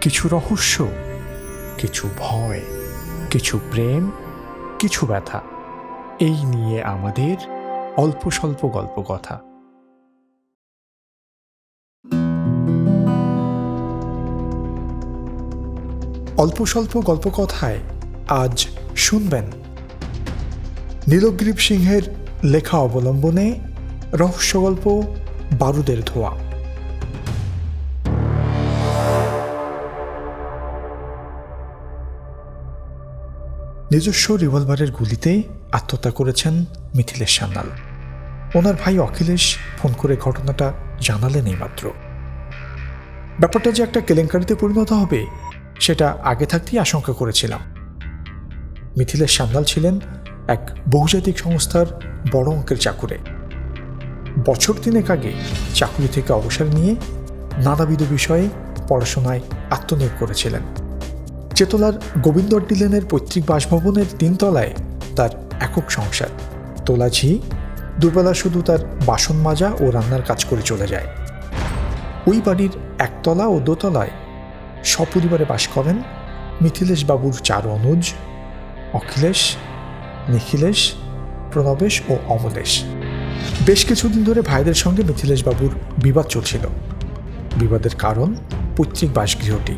কিছু রহস্য, কিছু ভয়, কিছু প্রেম, কিছু ব্যথা। এই নিয়ে আমাদের অল্প স্বল্প গল্প কথা। অল্প স্বল্প গল্প কথায় আজ শুনবেন নীলগ্রীব সিংহের লেখা অবলম্বনে রহস্য গল্প বারুদের ধোয়া। নিজস্ব রিভলভারের গুলিতে আত্মহত্যা করেছেন মিথিলেশ সান্যাল। ওনার ভাই অখিলেশ ফোন করে ঘটনাটা জানালেন এইমাত্র। ব্যাপারটা যে একটা কেলেঙ্কারিতে পরিণত হবে, সেটা আগে থাকতেই আশঙ্কা করেছিলাম। মিথিলেশ সান্যাল ছিলেন এক বহুজাতিক সংস্থার বড় অঙ্কের চাকুরে। বছর তিনেক আগে চাকুরি থেকে অবসর নিয়ে নানাবিধ বিষয়ে পড়াশোনায় আত্মনিয়োগ করেছিলেন। চেতলার গোবিন্দ ডিলেনের পৈতৃক বাসভবনের তিনতলায় তার একক সংসার। তোলাঝি, দুবেলা শুধু তার বাসন মাজা ও রান্নার কাজ করে চলে যায়। ওই বাড়ির একতলা ও দোতলায় সপরিবারে বাস করেন মিথিলেশ বাবুর চার অনুজ, অখিলেশ, নিখিলেশ, প্রণবেশ ও অমলেশ। বেশ কিছুদিন ধরে ভাইদের সঙ্গে মিথিলেশ বাবুর বিবাদ চলছিল। বিবাদের কারণ পৈতৃক বাসগৃহটি।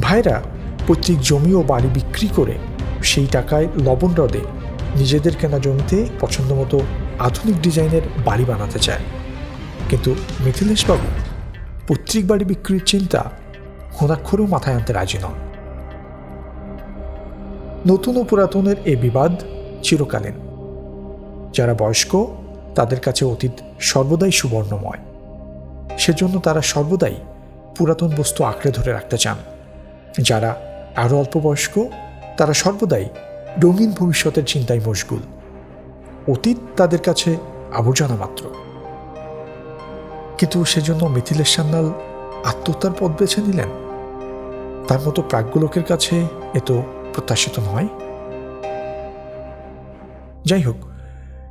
ভাইরা পৈতৃক জমি ও বাড়ি বিক্রি করে সেই টাকায় লবণ হ্রদে নিজেদের কেনা জমিতে পছন্দ মতো আধুনিক ডিজাইনের বাড়ি বানাতে চায়। কিন্তু মিথিলেশবাবু পৈতৃক বাড়ি বিক্রির চিন্তা ঘোরাক্ষরেও মাথায় আনতে রাজি নন। নতুন ও পুরাতনের এ বিবাদ চিরকালীন। যারা বয়স্ক, তাদের কাছে অতীত সর্বদাই সুবর্ণময়। সেজন্য তারা সর্বদাই পুরাতন বস্তু আঁকড়ে ধরে রাখতে চান। যারা আরও অল্প বয়স্ক তারা সর্বদাই রঙিন ভবিষ্যতের চিন্তায় মশগুল। অতীত তাদের কাছে আবর্জনা মাত্র। কিন্তু সেজন্য মিথিলেশ সান্যাল আত্মহত্যার পথ বেছে নিলেন। তার মতো প্রাজ্ঞলোকের কাছে এ তো প্রত্যাশিত নয়। যাই হোক,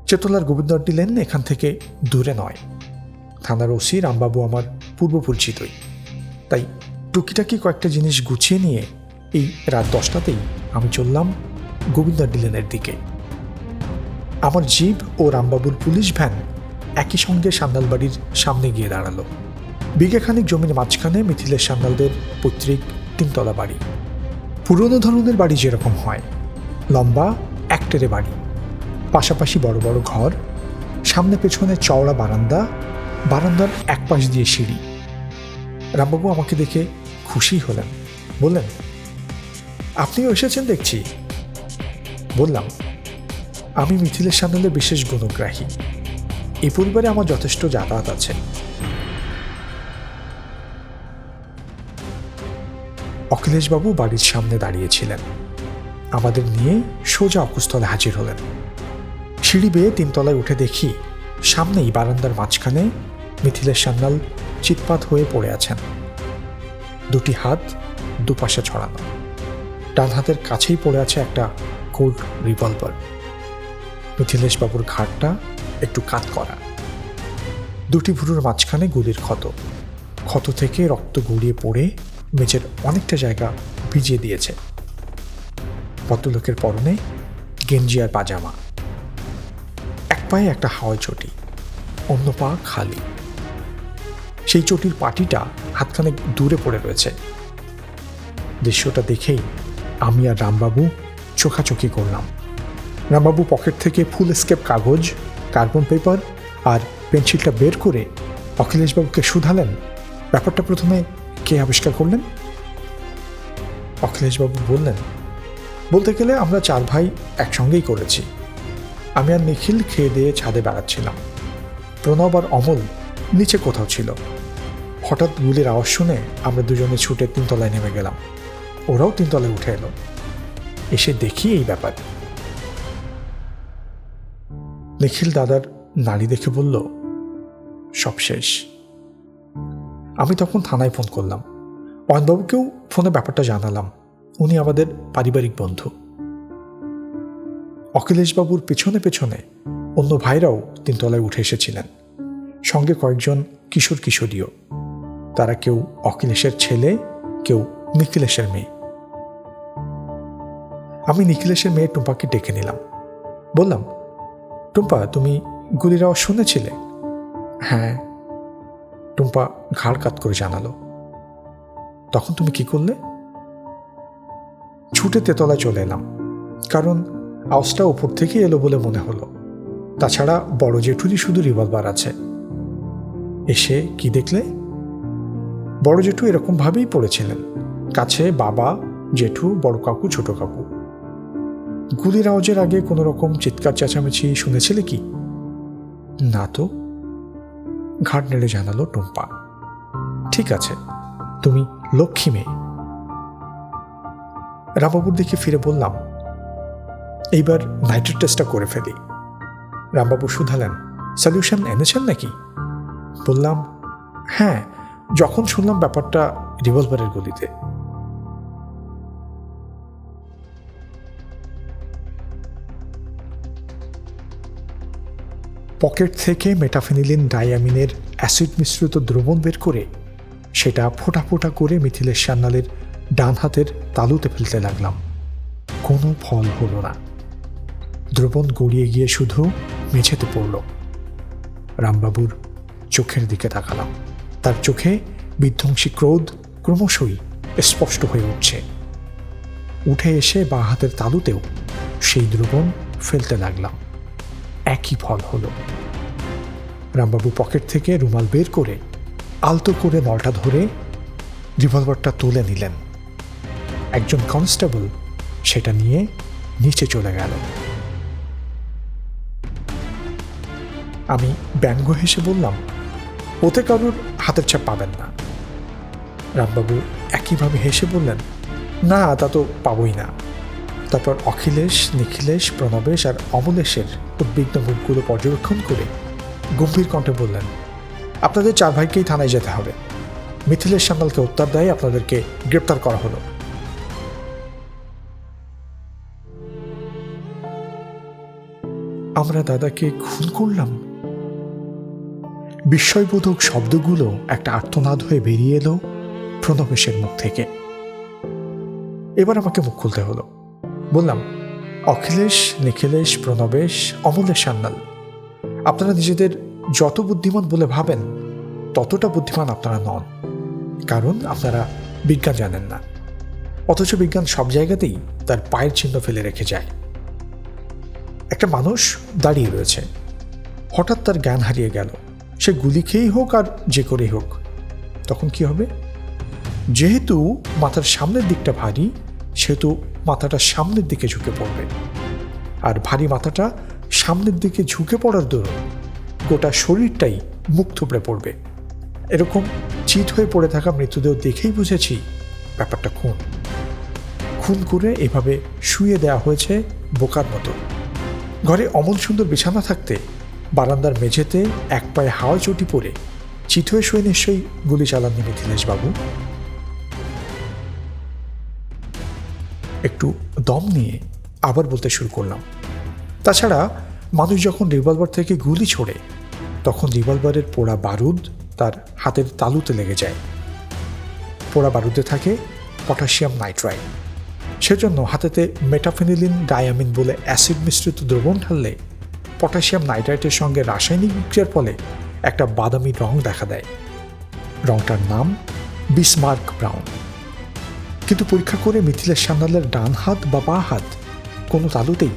চেতলার গোবিন্দর দিলেন এখান থেকে দূরে নয়। থানার ওসি রামবাবু আমার পূর্ব পরিচিতই তাই টুকিটাকি কয়েকটা জিনিস গুছিয়ে নিয়ে এই রাত দশটাতেই আমি চললাম গোবিন্দর ডিলেনের দিকে। আমার জিপ ও রামবাবুর পুলিশ ভ্যান একই সঙ্গে সান্যাল বাড়ির সামনে গিয়ে দাঁড়াল। বিঘেখানিক জমির মাঝখানে মিথিলের সান্যালদের পৈতৃক তিনতলা বাড়ি। পুরনো ধরনের বাড়ি যেরকম হয়, লম্বা, একটেরে বাড়ি। পাশাপাশি বড় বড় ঘর, সামনে পেছনে চওড়া বারান্দা, বারান্দার এক পাশ দিয়ে সিঁড়ি। রামবাবু আমাকে দেখে খুশি হলেন। বললেন আপনিও এসেছেন দেখছি। বললাম, আমি মিথিলের সান্যালের বিশেষ গুণগ্রাহী। এই পরিবারে আমার যথেষ্ট যাতায়াত আছে। অখিলেশবাবু বাড়ির সামনে দাঁড়িয়েছিলেন। আমাদের নিয়ে সোজা অকুস্থলে হাজির হলেন। সিঁড়ি বেয়ে তিনতলায় উঠে দেখি, সামনেই বারান্দার মাঝখানে মিথিলের সান্যাল চিৎপাত হয়ে পড়ে আছেন। দুটি হাত দুপাশে ছড়ানো। ডান কাছেই পড়ে আছে একটা কোল্ড রিভলভার মিথিলেশ বাবুর ঘাটটা একটু কাত করা। দুটি ভুরুর মাঝখানে গুলির ক্ষত। ক্ষত থেকে রক্ত গড়িয়ে পড়ে মেঝের অনেকটা জায়গা ভিজিয়ে দিয়েছে। ভদ্রলোকের পরনে গেঞ্জি আর পাজামা। এক পায়ে একটা হাওয়াই চটি, অন্য পা খালি। সেই চটির পাটিটা হাতখানে দূরে পড়ে রয়েছে। দৃশ্যটা দেখেই আমি আর রামবাবু চোখাচোখি করলাম। রামবাবু পকেট থেকে ফুল স্কেপ কাগজ, কার্বন পেপার আর পেন্সিলটা বের করে অখিলেশবাবুকে শুধালেন। ব্যাপারটা প্রথমে কে আবিষ্কার করলেন? অখিলেশবাবু বললেন, বলতে গেলে আমরা চার ভাই একসঙ্গেই করেছি। আমি আর নিখিল খেয়ে দিয়ে ছাদে বেড়াচ্ছিলাম। প্রণব আর অমল নিচে কোথাও ছিল। হঠাৎ গুলির আওয়াজ শুনে আমরা দুজনে ছুটে তিনতলায় নেমে গেলাম। ওরাও তিনতলায় উঠে এলো। এসে দেখি এই ব্যাপার। নিখিল দাদার নারী দেখে বলল, সব শেষ। আমি তখন থানায় ফোন করলাম। অয়নবাবুকেও ফোনে ব্যাপারটা জানালাম। উনি আমাদের পারিবারিক বন্ধু। অখিলেশবাবুর পেছনে পেছনে অন্য ভাইরাও তিনতলায় উঠে এসেছিলেন। সঙ্গে কয়েকজন কিশোর কিশোরীও। তারা কেউ অখিলেশের ছেলে, কেউ নিখিলেশের মেয়ে। নিখিলেশের মেয়ে টুম্পাকে ডেকে নিলাম। বললাম, টুম্পা, তুমি গুলির আওয়াজ শুনেছিলে? হ্যাঁ। টুম্পা ঘাড় কাত করে জানালো। তখন তুমি কি করলে? ছুটে তেতলায় চলে এলাম, কারণ আওয়াজটা ওপর থেকে এলো বলে মনে হলো। তাছাড়া বড় জেঠুরই শুধু রিভলভার আছে। এসে কি দেখলে? বড় জেঠু এরকমভাবেই পড়েছিলেন। কাছে বাবা, জেঠু, বড় কাকু, ছোট কাকু। গুলির আওয়াজের আগে কোনো রকম চিৎকার চেঁচামেচি শুনেছিলে কি? না তো। ঘাট নেড়ে জানালো টুম্পা। ঠিক আছে, তুমি লক্ষ্মী মেয়ে। রামবাবুর দিকে ফিরে বললাম, এইবার নাইট্রেট টেস্টটা করে ফেলি। রামবাবু শুধালেন সলিউশন এনেছেন নাকি? বললাম হ্যাঁ যখন শুনলাম ব্যাপারটা রিভলভারের গলিতে। পকেট থেকে মেটাফেনিলিন ডায়ামিনের অ্যাসিড মিশ্রিত দ্রবণ বের করে সেটা ফোটা ফোটা করে মিথিলের সান্নালের ডান হাতের তালুতে ফেলতে লাগলাম। কোনো ফল হলো না। দ্রবণ গড়িয়ে গিয়ে শুধু মেঝেতে পড়ল। রামবাবুর চোখের দিকে তাকালাম। তার চোখে বিধ্বংসী ক্রোধ ক্রমশই স্পষ্ট হয়ে উঠছে। উঠে এসে বা হাতের তালুতেও সেই দ্রবণ ফেলতে লাগলাম। একই ফল হলো। রামবাবু পকেট থেকে রুমাল বের করে আলতো করে নলটা ধরে রিভলভারটা তুলে নিলেন। একজন কনস্টেবল সেটা নিয়ে নিচে চলে গেল। আমি ব্যঙ্গ হেসে বললাম, ওতে কারোর হাতের ছাপ পাবেন না। রামবাবু একইভাবে হেসে বললেন, না, তা তো পাবই না। তারপর অখিলেশ, নিখিলেশ, প্রণবেশ আর অমলেশের উদ্বিগ্ন মুখগুলো পর্যবেক্ষণ করে গম্ভীর কণ্ঠে বললেন, আপনাদের চার ভাইকেই থানায় যেতে হবে। মিথিলেশ সান্যালকে উত্তর দেয়, আপনাদেরকে গ্রেপ্তার করা হলো। আমরা দাদাকে খুন করলাম। বিস্ময়বোধক শব্দগুলো একটা আর্তনাদ হয়ে বেরিয়ে এলো প্রণবেশের মুখ থেকে। এবার আমাকে মুখ খুলতে হলো। বললাম, অখিলেশ, নিখিলেশ, প্রণবেশ, অমলেশ সান্যাল আপনারা নিজেদের যত বুদ্ধিমান বলে ভাবেন, ততটা বুদ্ধিমান আপনারা নন, কারণ আপনারা বিজ্ঞান জানেন না। অথচ বিজ্ঞান সব জায়গাতেই তার পায়ের চিহ্ন ফেলে রেখে যায়। একটা মানুষ দাঁড়িয়ে রয়েছে। হঠাৎ তার জ্ঞান হারিয়ে গেল। সে গুলি খেয়েই হোক আর যে করেই হোক, তখন কি হবে? যেহেতু মাথার সামনের দিকটা ভারী সেহেতু মাথাটা সামনের দিকে ঝুঁকে পড়বে। আর ভারী মাথাটা সামনের দিকে ঝুঁকে পড়ার দরুন গোটা শরীরটাই মুখ থুবড়ে পড়বে। এরকম চিত হয়ে পড়ে থাকা মৃতদেহ দেখেই বুঝেছি ব্যাপারটা খুন। খুন করে এভাবে শুয়ে দেওয়া হয়েছে বোকার মতো। ঘরে অমল সুন্দর বিছানা থাকতে বারান্দার মেঝেতে এক পায়ে হাওয়া চটি পরে চিত হয়ে শুয়ে নিশ্চয়ই গুলি চালাননি মিথিলেশ বাবু একটু দম নিয়ে আবার বলতে শুরু করলাম। তাছাড়া মানুষ যখন রিভলভার থেকে গুলি ছোড়ে, তখন রিভলভারের পোড়া বারুদ তার হাতের তালুতে লেগে যায়। পোড়া বারুদে থাকে পটাশিয়াম নাইট্রাইড সেজন্য হাতেতে মেটাফেনিলিন, ডায়ামিন বলে অ্যাসিড মিশ্রিত দ্রবণ ঢাললে পটাশিয়াম নাইট্রাইটের সঙ্গে রাসায়নিক বিক্রিয়ার ফলে একটা বাদামি রং দেখা দেয়। রংটার নাম বিসমার্ক ব্রাউন। কিন্তু পরীক্ষা করে মিথিলের সান্যালের ডান হাত বা বা হাত কোনো তালুতেই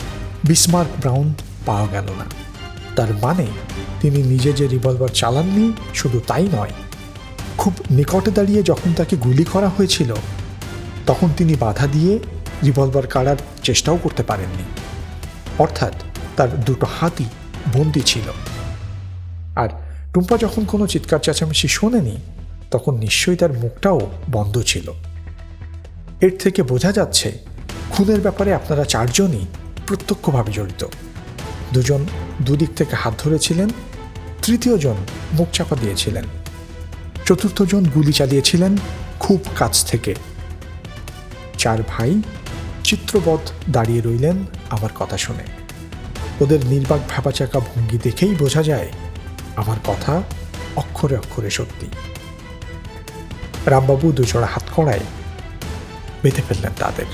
বিসমার্ক ব্রাউন পাওয়া গেল না। তার মানে তিনি নিজে যে রিভলভার চালাননি, শুধু তাই নয়, খুব নিকটে দাঁড়িয়ে যখন তাকে গুলি করা হয়েছিল, তখন তিনি বাধা দিয়ে রিভলভার কাড়ার চেষ্টাও করতে পারেননি। অর্থাৎ তার দুটো হাতই বন্দি ছিল। আর টুম্পা যখন কোনো চিৎকার চেঁচামেচি শোনেনি, তখন নিশ্চয়ই তার মুখটাও বন্ধ ছিল। এর থেকে বোঝা যাচ্ছে খুনের ব্যাপারে আপনারা চারজনই প্রত্যক্ষভাবে জড়িত। দুজন দুদিক থেকে হাত ধরেছিলেন, তৃতীয়জন মুখ চাপা দিয়েছিলেন। চতুর্থজন গুলি চালিয়েছিলেন খুব কাছ থেকে। চার ভাই চিত্রবধ দাঁড়িয়ে রইলেন আমার কথা শুনে। ওদের নির্বাক ভ্যাপাচাকা ভঙ্গি দেখেই বোঝা যায় আমার কথা অক্ষরে অক্ষরে সত্যি। রামবাবু দুজোড়া হাত কড়ায় বেঁধে ফেললেন তাদের